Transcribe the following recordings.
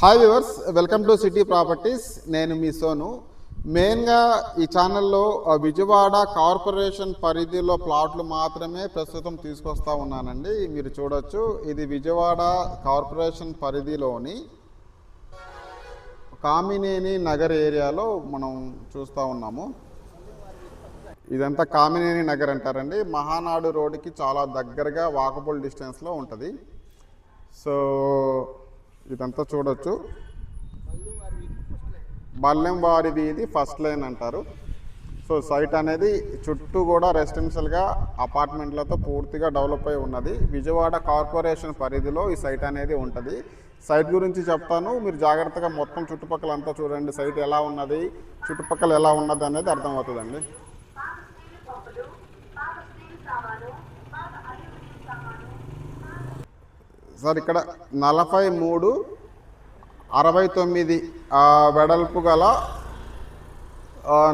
Hi viewers welcome to city properties నేను మీ సోను. మెయిన్గా ఈ ఛానల్లో విజయవాడ కార్పొరేషన్ పరిధిలో ప్లాట్లు మాత్రమే ప్రస్తుతం తీసుకొస్తా ఉన్నానండి. మీరు చూడొచ్చు ఇది విజయవాడ కార్పొరేషన్ పరిధిలోని కామినేని నగర్ ఏరియాలో మనం చూస్తూ ఉన్నాము. ఇదంతా కామినేని నగర్ అంటారండి. మహానాడు రోడ్డుకి చాలా దగ్గరగా వాకబుల్ డిస్టెన్స్లో ఉంటుంది. సో ఇదంతా చూడొచ్చు. బల్లెంవారి వీధి ఫస్ట్ లైన్ అంటారు. సో సైట్ అనేది చుట్టూ కూడా రెసిడెన్షియల్గా అపార్ట్మెంట్లతో పూర్తిగా డెవలప్ అయి ఉన్నది. విజయవాడ కార్పొరేషన్ పరిధిలో ఈ సైట్ అనేది ఉంటుంది. సైట్ గురించి చెప్తాను. మీరు జాగ్రత్తగా మొత్తం చుట్టుపక్కల అంతా చూడండి. సైట్ ఎలా ఉన్నది చుట్టుపక్కల ఎలా ఉన్నది అనేది అర్థమవుతుందండి. సార్ ఇక్కడ నలభై మూడు అరవై తొమ్మిది వెడల్పు గల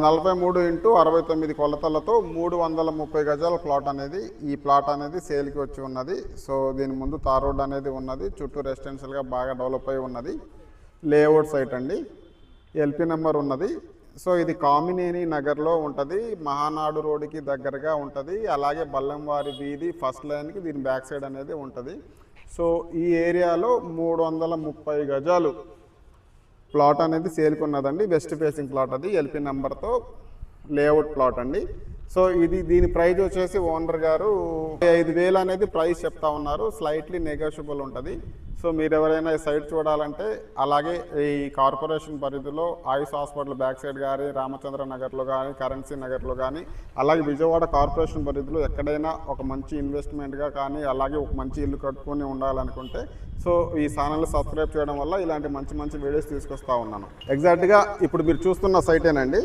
నలభై మూడు ఇంటూ అరవై తొమ్మిది కొలతలతో మూడు వందల ముప్పై గజాల ప్లాట్ అనేది ఈ ప్లాట్ అనేది సేల్కి వచ్చి ఉన్నది. సో దీని ముందు తార్ రోడ్ అనేది ఉన్నది చుట్టూ రెసిడెన్షియల్గా బాగా డెవలప్ అయి ఉన్నది. లేఅవుట్ సైట్ అండి. ఎల్పి నెంబర్ ఉన్నది. సో ఇది కామినేని నగర్లో ఉంటుంది మహానాడు రోడ్డుకి దగ్గరగా ఉంటుంది అలాగే బల్లంవారి వీధి ఫస్ట్ లైన్కి దీని బ్యాక్ సైడ్ అనేది ఉంటుంది. సో ఈ ఏరియాలో మూడు వందల ముప్పై గజాలు ప్లాట్ అనేది సేల్కున్నదండి వెస్ట్ ఫేసింగ్ ప్లాట్ అది ఎల్పి నెంబర్తో లేఅవుట్ ప్లాట్ అండి. సో ఇది దీని ప్రైజ్ వచ్చేసి ఓనర్ గారు ఐదు వేలు అనేది ప్రైస్ చెప్తా ఉన్నారు. స్లైట్లీ నెగోషియబుల్ ఉంటుంది. సో మీరు ఎవరైనా సైట్ చూడాలంటే అలాగే ఈ కార్పొరేషన్ పరిధిలో ఆయుష్ హాస్పిటల్ బ్యాక్ సైడ్ కానీ రామచంద్ర నగర్లో కానీ కరెన్సీ నగర్లో కానీ అలాగే విజయవాడ కార్పొరేషన్ పరిధిలో ఎక్కడైనా ఒక మంచి ఇన్వెస్ట్మెంట్గా కానీ అలాగే ఒక మంచి ఇల్లు కట్టుకొని ఉండాలనుకుంటే సో ఈ ఛానల్ సబ్స్క్రైబ్ చేయడం వల్ల ఇలాంటి మంచి మంచి వీడియోస్ తీసుకొస్తా ఉన్నాను. ఎగ్జాక్ట్గా ఇప్పుడు మీరు చూస్తున్న సైటేనండి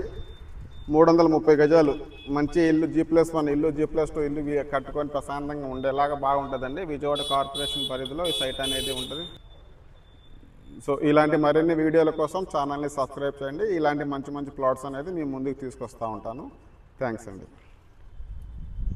మూడు వందల ముప్పై గజాలు మంచి ఇల్లు జీ ప్లస్ వన్ ఇల్లు జీ ప్లస్ టూ ఇల్లు కట్టుకొని ప్రశాంతంగా ఉండేలాగా బాగుంటుందండి. విజయవాడ కార్పొరేషన్ పరిధిలో ఈ సైట్ అనేది ఉంటుంది. సో ఇలాంటి మరిన్ని వీడియోల కోసం ఛానల్ని సబ్స్క్రైబ్ చేయండి. ఇలాంటి మంచి మంచి ప్లాట్స్ అనేది మీ ముందుకు తీసుకొస్తూ ఉంటాను. థ్యాంక్స్ అండి.